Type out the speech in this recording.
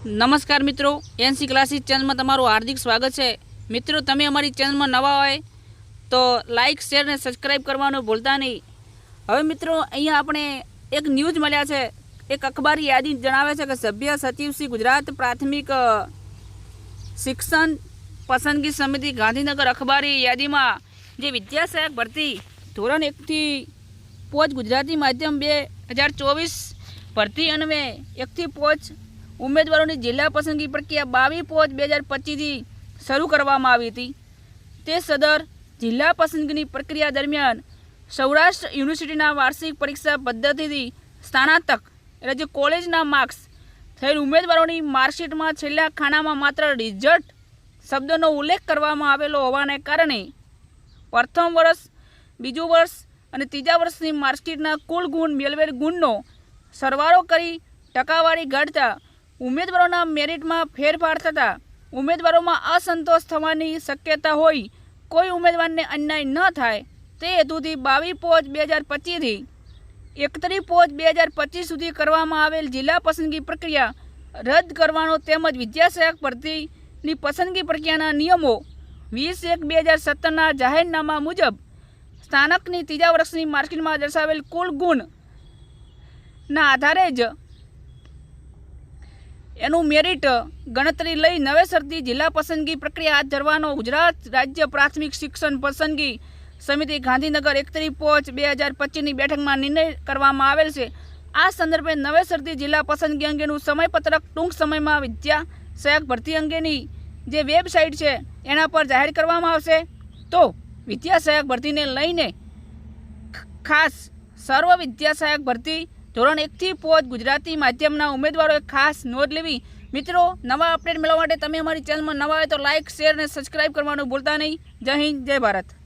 નમસ્કાર મિત્રો, NC classes ચેનલમાં તમારું હાર્દિક સ્વાગત છે. મિત્રો, તમે અમારી ચેનલમાં નવા હોય તો લાઇક શેર અને સબસ્ક્રાઈબ કરવાનું ભૂલતા નહીં. હવે મિત્રો, અહીંયા આપણે એક ન્યૂઝ મળ્યા છે. એક અખબારી યાદી જણાવે છે કે સભ્ય સચિવ શ્રી ગુજરાત પ્રાથમિક શિક્ષણ પસંદગી સમિતિ ગાંધીનગર અખબારી યાદીમાં જે વિદ્યાસહાયક ભરતી ધોરણ એકથી પોચ ગુજરાતી માધ્યમ બે હજાર ચોવીસ ભરતી અન્વે એકથી પોચ ઉમેદવારોની જિલ્લા પસંદગી પ્રક્રિયા બાવીસ પોચ બે હજાર પચીસથી શરૂ કરવામાં આવી હતી. તે સદર જિલ્લા પસંદગીની પ્રક્રિયા દરમિયાન સૌરાષ્ટ્ર યુનિવર્સિટીના વાર્ષિક પરીક્ષા પદ્ધતિથી સ્નાતક એટલે જે કોલેજના માર્ક્સ થયેલ ઉમેદવારોની માર્કશીટમાં છેલ્લા ખાનામાં માત્ર રિઝલ્ટ શબ્દનો ઉલ્લેખ કરવામાં આવેલો હોવાને કારણે પ્રથમ વર્ષ, બીજું વર્ષ અને ત્રીજા વર્ષની માર્કશીટના કુલ ગુણ મેળવેલ ગુણનો સરવાળો કરી ટકાવારી ઘટતા ઉમેદવારોના મેરિટમાં ફેરફાર થતાં ઉમેદવારોમાં અસંતોષ થવાની શક્યતા હોય, કોઈ ઉમેદવારને અન્યાય ન થાય, તે હેતુથી બાવીસ પોચ બે હજાર પચીસથી એકત્રીસ પોચ બે હજાર પચીસ સુધી કરવામાં આવેલ જિલ્લા પસંદગી પ્રક્રિયા રદ કરવાનો તેમજ વિદ્યાસહાયક ભરતીની પસંદગી પ્રક્રિયાના નિયમો વીસ એક બે હજાર સત્તરના જાહેરનામા મુજબ સ્થાનકની ત્રીજા વર્ષની માર્કશીટમાં દર્શાવેલ કુલ ગુણના આધારે જ એનું મેરિટ ગણતરી લઈ નવેસરથી જિલ્લા પસંદગી પ્રક્રિયા હાથ ધરવાનો ગુજરાત રાજ્ય પ્રાથમિક શિક્ષણ પસંદગી સમિતિ ગાંધીનગર એકત્રીસ પોચ બે હજાર પચીસની બેઠકમાં નિર્ણય કરવામાં આવેલ છે. આ સંદર્ભે નવેસરથી જિલ્લા પસંદગી અંગેનું સમયપત્રક ટૂંક સમયમાં વિદ્યા સહાયક ભરતી અંગેની જે વેબસાઇટ છે એના પર જાહેર કરવામાં આવશે. તો વિદ્યા સહાયક ભરતીને લઈને ખાસ સર્વ વિદ્યા સહાયક ભરતી ધોરણ એકથી પોચ ગુજરાતી માધ્યમના ઉમેદવારોએ ખાસ નોંધ લેવી. મિત્રો, નવા અપડેટ મેળવવા માટે તમે અમારી ચેનલમાં નવા હોય તો લાઇક શેર અને સબસ્ક્રાઇબ કરવાનું ભૂલતા નહીં. જય હિન્દ, જય ભારત.